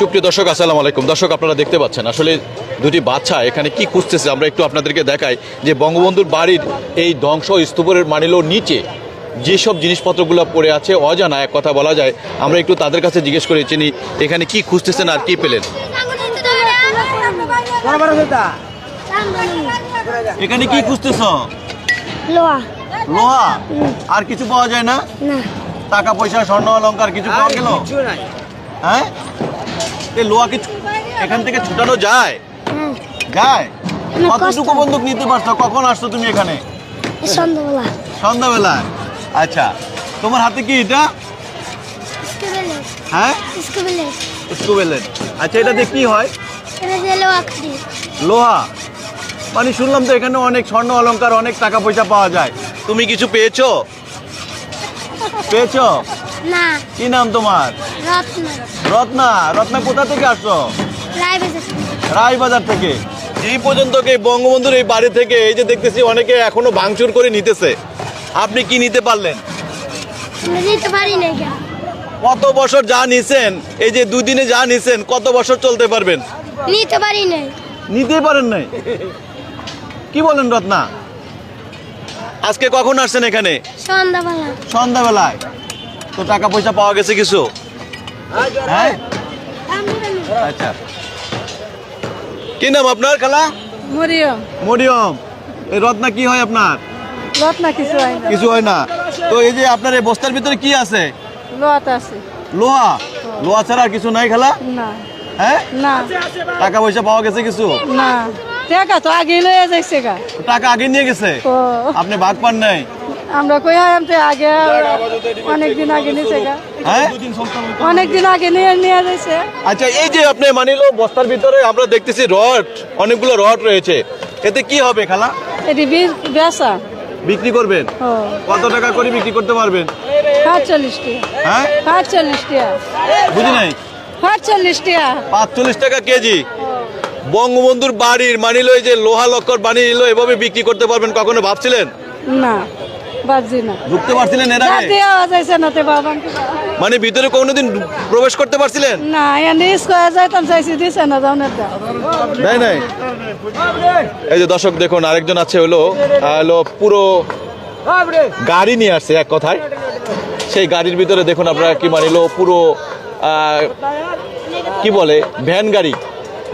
সুপ্রিয় দর্শক আসসালাম আলাইকুম। দর্শক আপনারা দেখতে পাচ্ছেন আসলে দুটি বাচ্চা এখানে কি খুঁজতেছে? আমরা একটু আপনাদেরকে দেখাই যে বঙ্গবন্ধুর বাড়ির এই ধ্বংস স্তূপের মানিলোর নিচে যেসব জিনিসপত্রগুলো পড়ে আছে অজানা এক কথা বলা যায়। আমরা একটু তাদের কাছে জিজ্ঞেস করে চিনি এখানে কি খুঁজতেছেন আর কি পেলেন? এখানে কি খুঁজতেছ? লোহা। আর কিছু পাওয়া যায় না? না। টাকা পয়সা স্বর্ণ অলংকার কিছু পাওয়া গেল? হ্যাঁ? এই লোহা কি এখান থেকে ছুটানো যায়? যায়? কতটুকু বন্দুক নিতে পারছ? কখন আসছো তুমি এখানে? সন্ধ্যাবেলা। সন্ধ্যাবেলায়? আচ্ছা। তোমার হাতে কি এটা? হ্যাঁ? স্কুবেলেট আচ্ছা এটা দিয়ে কি হয়? লোহা? মানে শুনলাম তো এখানে অনেক স্বর্ণ অলংকার অনেক টাকা পয়সা পাওয়া যায়। তুমি কিছু পেয়েছ? পেয়েছ? না। কি নাম তোমার? রত্ন। রত্না রত্না কোথা থেকে আসছো? রায়বাজার থেকে। এই পর্যন্ত এই বঙ্গবন্ধুর এই বাড়ি থেকে এই যে দেখতেছি অনেকে এখনও ভাঙচুর করে নিতেছে। আপনি কি নিতে পারলেন? আমরা পারি না কত বছর যা নিছেন এই যে দুদিনে যা নিছেন কত বছর চলতে পারবেন? নিতে পারি না নিতে পারেন নাই? কি বলেন রত্না? আজকে কখন আসছেন এখানে? সন্ধ্যাবেলা। সন্ধ্যাবেলায়। তো টাকা পয়সা পাওয়া গেছে কিছু? হ্যাঁ? আচ্ছা। কি নাম আপনার খালা? মরিয়ম। মরিয়ম। এই রত্না কি হয় আপনার? রত্না কিছু হয় না। কিছু হয় না। তো এই যে আপনার এই বস্তার ভিতরে কি আছে? লোহা লোহা? ছাড়া আর কিছু নাই খালা? না। হ্যাঁ? না। টাকা পয়সা পাওয়া গেছে কিছু? না। টাকা তো আগে যাইছে টাকা আগে নিয়ে গেছে? আপনি ভাগ পান নাই? আমরা কই হয় আমতে আগে অনেক দিন আগে নিছে গা হ্যাঁ? অনেক দিন আগে নিয়ে নিয়ে যাইছে। আচ্ছা এই যে আপনি মানিলো বস্তার ভিতরে আমরা দেখতেছি রড অনেকগুলো রড রয়েছে। এতে কি হবে খালা? এটি বেসা বিক্রি করবেন? কত টাকা করে বিক্রি করতে পারবেন? পাঁচচল্লিশ টাকা হ্যাঁ? পাঁচচল্লিশ টাকা বুঝি নাই? পাঁচচল্লিশ টাকা পাঁচচল্লিশ টাকা কেজি। বঙ্গবন্ধুর বাড়ির মানিলো এই যে লোহা লক্কর বানিয়ে এভাবে বিক্রি করতে পারবেন কখনো ভাবছিলেন? না। ভাবছি না। ঢুকতে পারছিলেন এর আগে? দেওয়া যাইছে না তে বাবা মানে ভিতরে কোনোদিন প্রবেশ করতে পারছিলেন? না এনে স্কোয়ার যাইতাম চাইছি দিছে না যাওনের দা নাই নাই। এই যে দর্শক দেখুন আরেকজন আছে হলো হলো পুরো গাড়ি নিয়ে আসছে এক কথায়। সেই গাড়ির ভিতরে দেখুন আপনারা কি মানিলো পুরো আহ, কি বলে ভ্যান গাড়ি।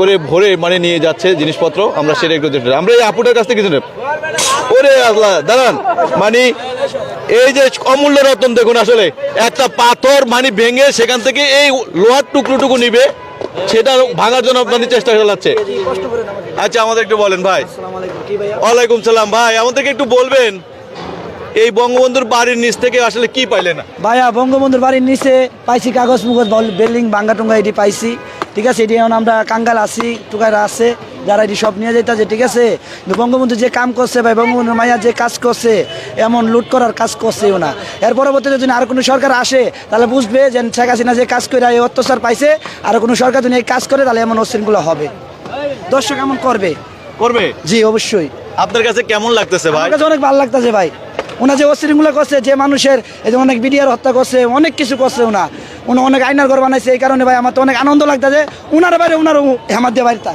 করে ভরে মানে নিয়ে যাচ্ছে জিনিসপত্র, আমরা সেটা একটু দেখতে আমরা এই আপুটার কাছ থেকে কিছু নেব। ওরে আল্লাহ, দাঁড়ান। মানে এই যে অমূল্য রতন দেখুন আসলে, একটা পাথর মানে ভেঙে সেখান থেকে এই লোহার টুকরোটুকু নিবে, সেটা ভাঙার জন্য আপনাদের চেষ্টা চালাচ্ছে আচ্ছা আমাদের একটু বলেন ভাই। ওয়ালাইকুম সালাম ভাই, আমাদেরকে একটু বলবেন, এই বঙ্গবন্ধুর বাড়ির নিচ থেকে আসলে কি পাইলেন? ভাইয়া, বঙ্গবন্ধুর বাড়ির নিচে পাইছি কাগজ, মুগজ বিল্ডিং ভাঙ্গা টুঙ্গা এটি পাইছি। ঠিক আছে এটি এখন আমরা কাঙ্গাল আছি টুকারা আছে যারা এটি সব নিয়ে যেতে ঠিক আছে? বঙ্গবন্ধু যে কাম করছে ভাই বঙ্গবন্ধু মাইয়া যে কাজ করছে এমন লুট করার কাজ করছে না। এর পরবর্তীতে যদি আর কোনো সরকার আসে তাহলে বুঝবে যে শেখ হাসিনা যে কাজ করে এই অত্যাচার পাইছে আর কোনো সরকার যদি এই কাজ করে তাহলে এমন অশৃঙ্খলা হবে। দর্শক এমন করবে? করবে? জি অবশ্যই। আপনার কাছে কেমন লাগতেছে ভাই? অনেক ভালো লাগতেছে ভাই। ওনা যে অশৃঙ্খলা করছে যে মানুষের এই যে অনেক বিডিআর হত্যা করছে অনেক কিছু করছে ওনা। উনি অনেক আইনার ঘর বানাইছে এই কারণে ভাই আমার তো অনেক আনন্দ লাগতেছে উনার বাইরে উনারও হেমাত দিয়ে বাড়িতে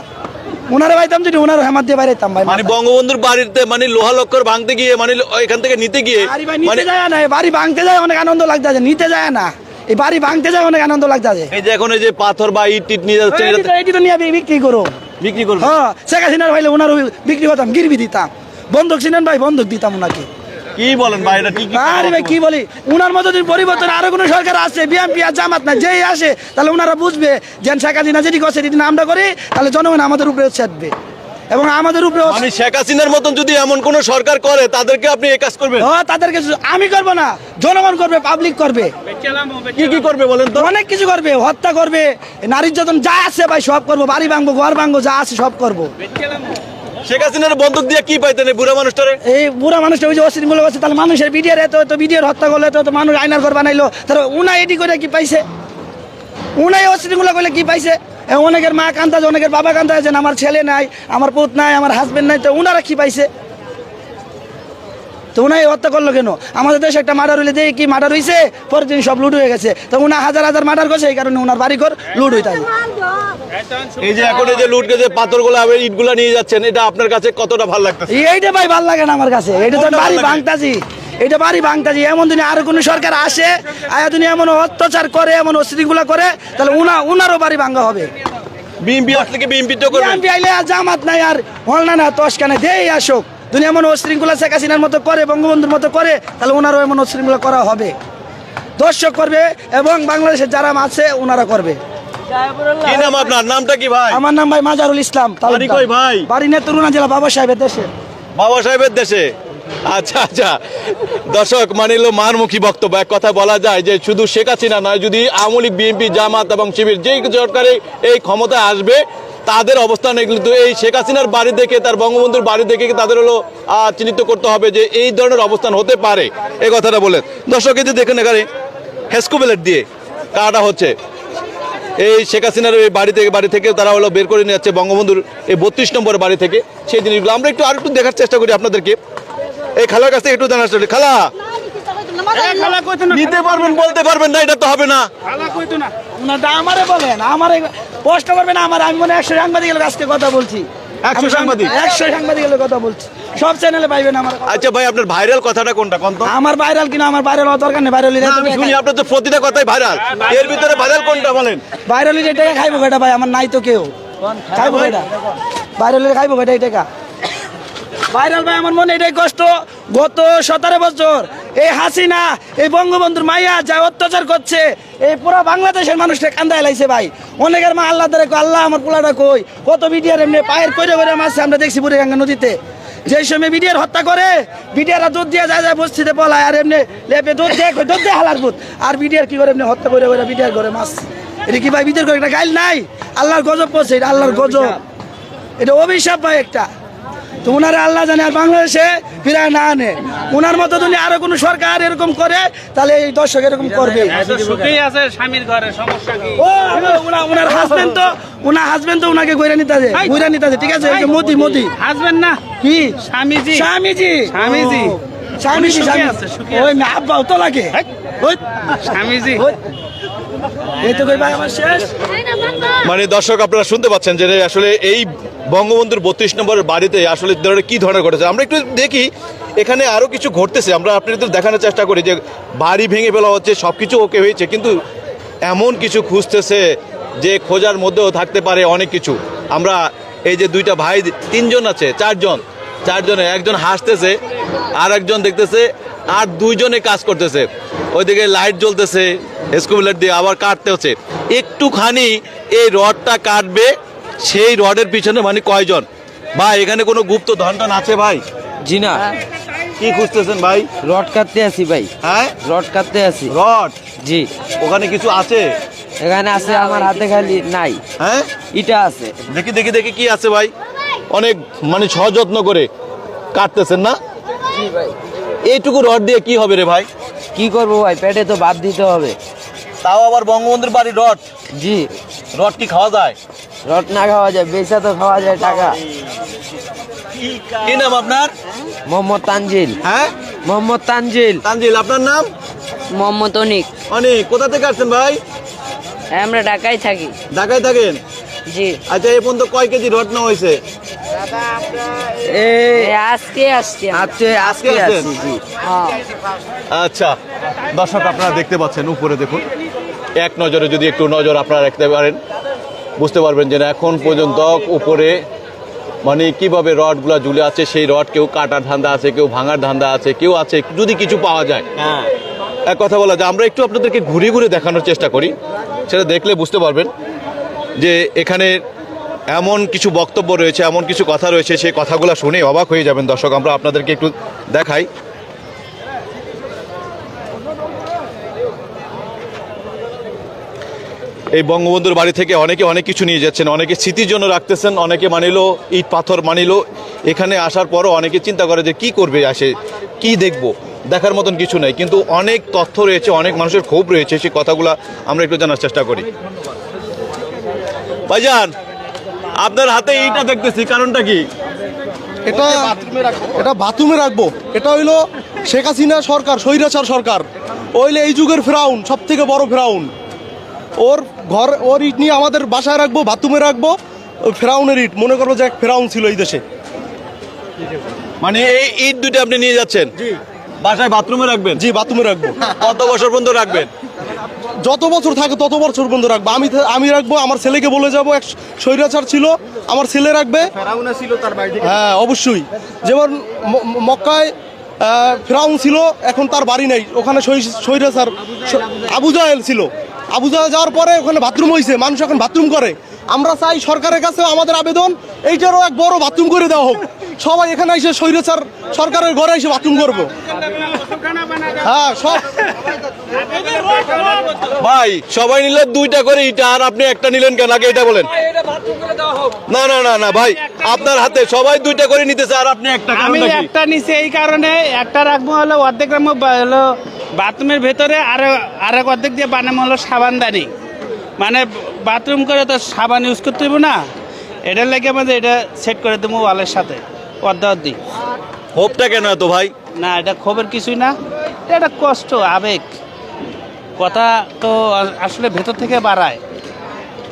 উনারে বাইতাম যদি উনারও হেমাত দিয়ে বাড়িতাম ভাই মানে বঙ্গবন্ধুর বাড়িতে মানে লোহা লক্কর ভাঙতে গিয়ে মানে এখান থেকে নিতে গিয়ে নিতে মানে যায় না বাড়ি ভাঙতে যায় অনেক আনন্দ লাগতেছে নিতে যায় না। এই বাড়ি ভাঙতে যায় অনেক আনন্দ লাগতেছে। এই যে এখন এই যে পাথর বা ইট টিট নিয়ে যাচ্ছেন এটি তো- নিয়ে বিক্রি করো বিক্রি করো হ্যাঁ শেখ হাসিনার ভাইলে উনারও বিক্রি করতাম গিরবি দিতাম। বন্ধক ছিলেন ভাই বন্ধক দিতাম ওনাকে কি বলেন ভাই এটা আরে ভাই কি বলি? উনার মতো যদি পরিবর্তন আরও কোনো সরকার আসে বিএনপি আর জামাত না যেই আসে তাহলে উনারা বুঝবে যে শেখ হাসিনা যেটি করছে যদি আমরা করি তাহলে জনগণ আমাদের উপরে চাটবে এবং আমাদের উপরে মানে শেখ হাসিনার মতন যদি এমন কোন সরকার করে তাদেরকে আপনি এই কাজ করবেন? হ্যাঁ তাদেরকে আমি করব না জনগণ করবে পাবলিক করবে। কি কি করবে বলেন তো? অনেক কিছু করবে হত্যা করবে নারী যতন যা আছে ভাই সব করব বাড়ি ভাঙবো ঘর ভাঙবো যা আছে সব করব। শেখ হাসিনার বন্দুক দিয়ে কি পাইতেন বুড়া মানুষটারে? এই বুড়া মানুষটা ওই যে অশৃঙ্খল করছে তাহলে মানুষের বিডিআর এত এত বিডিআর হত্যা করল এত মানুষ আইনার ঘর বানাইলো। তাহলে উনা এটি করে কি পাইছে? উনাই অশৃঙ্খল করলে কি পাইছে? অনেকের মা কান্দা আছে, অনেকের বাবা কান্দা আছেন আমার ছেলে নাই, আমার পুত নাই, আমার হাজবেন্ড নাই, তো উনারা কি পাইছে? তো উনাই হত্যা করল কেন? আমাদের দেশে একটা মার্ডার হইলে দেখি কি মার্ডার হয়েছে পরের দিন সব লুট হয়ে গেছে। তো উনা হাজার হাজার মার্ডার করছে এই কারণে উনার বাড়ি ঘর লুট হইতে এই যে এখন এই যে লুটকে যে পাথরগুলো আবার ইটগুলো নিয়ে যাচ্ছেন এটা আপনার কাছে কতটা ভালো লাগতেছে? এইটা ভাই ভালো লাগে না আমার কাছে। এটা তো বাড়ি ভাঙতাছি। এটা বাড়ি ভাঙতাছি। এমন দিনে আর কোন সরকার আসে আয়া দিনে এমন অত্যাচার করে এমন অশৃঙ্খলা করে তাহলে উনা উনারও বাড়ি ভাঙা হবে। বিএমপি আসলে কি বিএমপি তো করবেন বিএনপি আইলে জামাত নাই আর হলনা না তসকানে দেই আসুক। দুনিয়া এমন অশৃঙ্খলা শেখ হাসিনার মতো করে বঙ্গবন্ধুর মতো করে তাহলে ওনারও এমন অশৃঙ্খলা করা হবে। দর্শক করবে এবং বাংলাদেশের যারা আছে ওনারা করবে। কি নাম আপনার? নামটা কি ভাই? আমার নাম ভাই মাজারুল ইসলাম বাড়ি কই ভাই? বাড়ি নেত্রকোনা জেলা বাবা সাহেবের দেশে। বাবা সাহেবের দেশে? আচ্ছা আচ্ছা। দর্শক, মানিল মারমুখী বক্তব্য। এক কথা বলা যায় যে শুধু শেখ হাসিনা নয়, যদি আওয়ামী লীগ, বিএনপি, জামাত এবং শিবির যেই সরকারে এই ক্ষমতায় আসবে, তাদের অবস্থান কিন্তু এই শেখ হাসিনার বাড়ি দেখে, তার বঙ্গবন্ধুর বাড়ি দেখে তাদের হলো চিহ্নিত করতে হবে যে এই ধরনের অবস্থান হতে পারে? এই কথাটা বলেন। দর্শক, এই যে দেখেন এখানে হেস্কোবেলেট দিয়ে কাটা হচ্ছে। এই শেখ হাসিনার এই বাড়ি থেকে বাড়ি থেকে তারা হলো বের করে নিয়ে যাচ্ছে বঙ্গবন্ধুর এই বত্রিশ নম্বর বাড়ি থেকে। সেই জিনিসগুলো আমরা একটু আর একটু দেখার চেষ্টা করি আপনাদেরকে। এই খালার কাছ থেকে একটু জানার চেষ্টা করি। খালা! নিতে পারবেন বলতে পারবেন না এটা তো হবে না। আমারে বলেন আমারে করবেন আমার আমি মনে হয় একশো সাংবাদিকের কথা বলছি। একশো সাংবাদিক? একশো সাংবাদিকের কথা বলছি। সব চ্যানেলে পাইবেন আমার আচ্ছা ভাই আপনার ভাইরাল কথাটা কোনটা কোন আমার ভাইরাল কিনা আমার ভাইরাল হওয়ার দরকার নেই ভাইরাল আমি শুনি আপনার তো প্রতিটা কথাই ভাইরাল এর ভিতরে ভাইরাল কোনটা বলেন? ভাইরাল টাকা খাইবো কেটা ভাই আমার নাই তো কেউ। খাইবো ভাইরাল খাইবো এই টাকা ভাইরাল ভাই আমার মনে এটাই কষ্ট। গত সতেরো বছর এই হাসিনা এই বঙ্গবন্ধুর মাইয়া যা অত্যাচার করছে এই পুরো বাংলাদেশের মানুষটা কান্দায় লাইছে ভাই। অনেকের মা আল্লাহ ধরে আল্লাহ আমার পোলাটা কই? কত বিডিআর এমনি পায়ের কইরে কইরে মারছে আমরা দেখছি বুড়ি গঙ্গা নদীতে। যে সময় বিডিআর হত্যা করে বিডিআর দুধ দিয়ে যায় যায় বস্তিতে পলায় আর এমনি লেপে দুধ দিয়ে দুধ দিয়ে হালার বুধ আর বিডিআর কি করে এমনি হত্যা করে করে বিডিআর করে মাছ? এটা কি ভাই বিডিআর করে একটা গাইল নাই? আল্লাহর গজব পড়ছে এটা আল্লাহর গজব। এটা অভিশাপ ভাই একটা। তো ওনারা আল্লাহ জানে আর বাংলাদেশে ফিরায় না আনে। ওনার মতো যদি আরও কোনো সরকার এরকম করে তাহলে এই দর্শক এরকম করবে। সুখেই আছে স্বামীর ঘরে সমস্যা কি? ও ওনা- ওনার হাজবেন্ড তো ওনার হাজবেন্ড তো ওনাকে গৈরা নিতে আছে গৈরা নিতে আছে ঠিক আছে? মোদি মোদি। হাসবেন না? কি? স্বামীজি। স্বামীজি। স্বামীজি। ওই আব্বাও তো লাগে। স্বামীজি। ওই। এই তো কই ভাই আমার শেষ। মানে দর্শক আপনারা শুনতে পাচ্ছেন যে আসলে এই বঙ্গবন্ধুর বত্রিশ নম্বরের বাড়িতে আসলে কি ধরনের ঘটেছে? আমরা একটু দেখি, এখানে আরও কিছু ঘটতেছে। আমরা আপনাদের দেখানোর চেষ্টা করি যে বাড়ি ভেঙে ফেলা হচ্ছে সব কিছু ওকে হয়েছে, কিন্তু এমন কিছু খুঁজতেছে যে খোঁজার মধ্যেও থাকতে পারে অনেক কিছু। আমরা এই যে দুইটা ভাই, তিনজন আছে, চারজন, চারজনে, একজন হাসতেছে আর একজন দেখতেছে, আর দুইজনে কাজ করতেছে। ওইদিকে লাইট জ্বলতেছে স্কুলের দিয়ে আবার কাটতে হচ্ছে একটুখানি এই রডটা কাটবে সেই রডের পিছনে মানে কয়জন? ভাই এখানে কোনো গুপ্ত ধনটন আছে ভাই? জি না। কি খুঁজতেছেন ভাই? রড কাটতে আছি ভাই। হ্যাঁ? রড কাটতে আছি। রড? জি। ওখানে কিছু আছে? এখানে আছে আমার হাতে খালি নাই। হ্যাঁ? ইটা আছে। দেখি দেখি দেখি কি আছে ভাই। অনেক মানে সযত্ন করে কাটতেছেন না? জি ভাই। এইটুকু রড দিয়ে কি হবে রে ভাই? কি করব ভাই? পেটে তো ভাত দিতে হবে। তাও আবার বঙ্গবন্ধুর বাড়ি রড? জি। রড কি খাওয়া যায়? না খাওয়া যায় বেচা তো খাওয়া যায় টাকা। কি নাম আপনার? মোহাম্মদ তানজিল। হ্যাঁ? মোহাম্মদ তানজিল। তানজিল আপনার নাম? মোহাম্মদ অনিক। অনেক কোথা থেকে আসছেন ভাই? আমরা ঢাকায় থাকি। ঢাকায় থাকেন? জি। আচ্ছা এই পর্যন্ত কয় কেজি নেওয়া হয়েছে? আজকে আসছি। আজকে আজকে হ্যাঁ। আচ্ছা দর্শক আপনারা দেখতে পাচ্ছেন উপরে দেখুন। এক নজরে যদি একটু নজর আপনারা রাখতে পারেন। বুঝতে পারবেন যে এখন পর্যন্ত উপরে মানে কীভাবে রডগুলো ঝুলে আছে সেই রড কেউ কাটার ধান্দা আছে কেউ ভাঙার ধান্দা আছে কেউ আছে যদি কিছু পাওয়া যায়। এক কথা বলা যায় আমরা একটু আপনাদেরকে ঘুরে ঘুরে দেখানোর চেষ্টা করি সেটা দেখলে বুঝতে পারবেন যে এখানে এমন কিছু বক্তব্য রয়েছে এমন কিছু কথা রয়েছে সেই কথাগুলো শুনে অবাক হয়ে যাবেন দর্শক আমরা আপনাদেরকে একটু দেখাই। এই বঙ্গবন্ধুর বাড়ি থেকে অনেকে অনেক কিছু নিয়ে যাচ্ছেন অনেকে স্মৃতির জন্য রাখতেছেন অনেকে মানিল ইট পাথর মানিল। এখানে আসার পরও অনেকে চিন্তা করে যে কি করবে আসে কি দেখব? দেখার মতন কিছু নেই। কিন্তু অনেক তথ্য রয়েছে অনেক মানুষের ক্ষোভ রয়েছে সেই কথাগুলো আমরা একটু জানার চেষ্টা করি। ভাইজান আপনার হাতে এইটা দেখতেছি কারণটা কি? এটা এটা বাথরুমে রাখব। এটা হইল শেখ হাসিনা সরকার স্বৈরাচার সরকার। ওইলে এই যুগের ফেরাউন সব থেকে বড় ফেরাউন। ওর ঘর ওর ইট নিয়ে আমাদের বাসায় রাখব বাথরুমে রাখব ফেরাউনের ইট। মনে করব যে এক ফেরাউন ছিল এই দেশে। মানে এই ইট দুটো আপনি নিয়ে যাচ্ছেন? বাসায় বাথরুমে রাখবেন? জি বাথরুমে রাখব। কত বছর পর্যন্ত রাখবেন? যত বছর থাকে তত বছর পর্যন্ত রাখব। আমি আমি রাখব আমার ছেলেকে বলে যাব এক স্বৈরাচার ছিল আমার ছেলে রাখবে। হ্যাঁ অবশ্যই। যেমন মক্কায় ফেরাউন ছিল এখন তার বাড়ি নেই। ওখানে স্বৈ- স্বৈরাচার আবু জাহেল ছিল। আবু যাওয়ার পরে ওখানে বাথরুম হয়েছে মানুষ এখন বাথরুম করে। আমরা চাই সরকারের কাছে আমাদের আবেদন এইটারও এক বড় বাথরুম করে দেওয়া হোক। সবাই এখানে এসে স্বৈরাচার সরকারের ঘরে এসে বাথরুম করব। হ্যাঁ সব ভাই সবাই নিলে দুইটা করে ইটা আর আপনি একটা নিলেন কেন? আগে এটা বলেন। না না না না ভাই আপনার হাতে সবাই দুইটা করে নিতেছে আর আপনি একটা আমি একটা নিচে এই কারণে একটা রাখব হলো অর্ধেক রাখব হলো বাথরুমের ভেতরে আর আরেক অর্ধেক দিয়ে বানাবো হলো সাবানদানি। মানে বাথরুম করে তো সাবান ইউজ করতে হইব না। এটার লাগে আমাদের এটা সেট করে দেবো ওয়ালের সাথে অর্ধে অর্ধি হোপটা কেন এত ভাই? না এটা খবর কিছুই না। এটা একটা কষ্ট আবেগ। কথা তো আসলে ভেতর থেকে বাড়ায়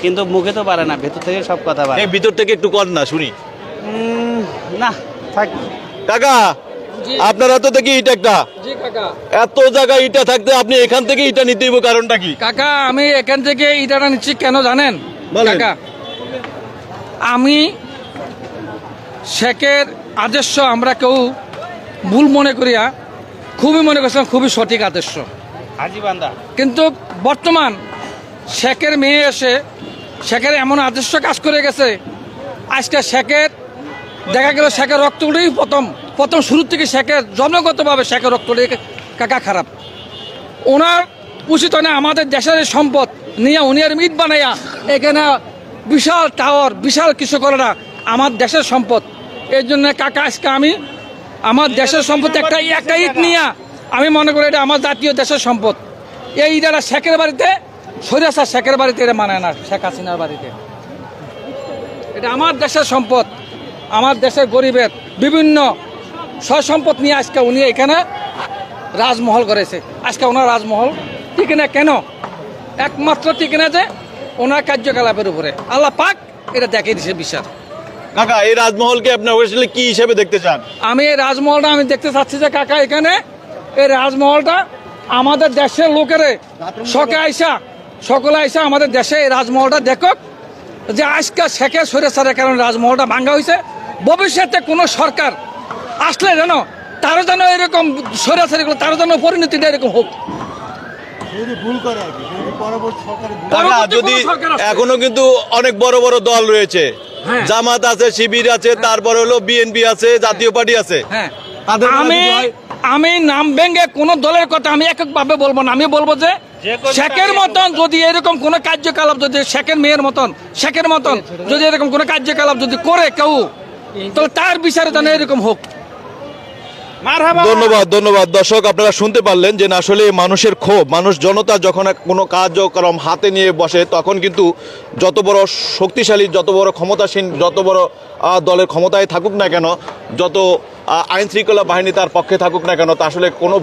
কিন্তু মুখে তো বাড়ে না ভেতর থেকে সব কথা বাড়ে। ভিতর থেকে একটু কর না শুনি। না থাক। কাকা! আপনারা তো দেখি ইট একটা। এত জায়গায় ইটা থাকতে আপনি এখান থেকে ইটা নিতে হইব কারণটা কি? কাকা আমি এখান থেকে ইটাটা নিচ্ছি কেন জানেন। কাকা আমি শেখের আদর্শ আমরা কেউ ভুল মনে করিয়া খুবই মনে করছিলাম খুবই সঠিক আদর্শ। কিন্তু বর্তমান শেখের মেয়ে এসে শেখের এমন আদর্শ কাজ করে গেছে আজকে শেখের দেখা গেল শেখের রক্তটাই প্রথম। প্রথম শুরু থেকে শেখের জন্মগতভাবে শেখের রক্তটাই কাকা খারাপ। ওনার উচিত না আমাদের দেশের সম্পদ নিয়ে উনি আর মিট বানাইয়া এখানে বিশাল টাওয়ার, বিশাল কিছু করে না, আমার দেশের সম্পদ। এর জন্য কাকা আজকে আমি, আমার দেশের সম্পদ একটা একটা ইট নিয়ে আমি মনে করি এটা আমার জাতীয় দেশের সম্পদ। এই ইটারা শেখের বাড়িতে সরিয়াশা শেখের বাড়িতে এটা মানায় না, শেখ হাসিনার বাড়িতে। এটা আমার দেশের সম্পদ, আমার দেশের গরিবের বিভিন্ন সম্পদ নিয়ে আজকে উনি এখানে রাজমহল করেছে। আজকে ওনার রাজমহল ঠিক না কেন? একমাত্র ঠিক না যে ওনার কার্যকলাপের উপরে। আল্লাহ পাক এটা দেখে দিছে বিশ্বাস কাকা এই রাজমহলকে আপনি আসলে কি হিসেবে দেখতে চান? আমি এই রাজমহলটা আমি দেখতে চাচ্ছি যে কাকা এখানে এই রাজমহলটা আমাদের দেশের লোকেরে শখে আইসা সকলে আইসা আমাদের দেশে এই রাজমহলটা দেখক যে আজকে শেখে সরে সরেসারের কারণে রাজমহলটা ভাঙ্গা হয়েছে ভবিষ্যতে কোনো সরকার আসলে যেন তারও যেন এরকম সরেসারি তারও যেন পরিণতিটা এরকম হোক। যদি কোনো এখনও কিন্তু অনেক বড় বড় দল রয়েছে। হ্যাঁ। জামাত আছে শিবির আছে তারপরে হলো বিএনপি আছে জাতীয় পার্টি আছে। হ্যাঁ। আমি আমি নাম ভেঙে কোন দলের কথা আমি এককভাবে বলব না। আমি বলব যে শেখের মতন যদি এরকম কোন কার্যকলাপ যদি শেখের মেয়ের মতন শেখের মতন যদি এরকম কোন কার্যকলাপ যদি করে কেউ তাহলে তার বিচারে যেন এরকম হোক। ধন্যবাদ ধন্যবাদ। দর্শক, আপনারা শুনতে পারলেন যে আসলে মানুষের ক্ষোভ, মানুষ জনতা যখন কোনো কার্যক্রম হাতে নিয়ে বসে, তখন কিন্তু যত বড় শক্তিশালী, যত বড় ক্ষমতাসীন, যত বড় দলের ক্ষমতায় থাকুক না কেন, যত আইন শৃঙ্খলা বাহিনী তার পক্ষে থাকুক না কেন, তা আসলে কোনো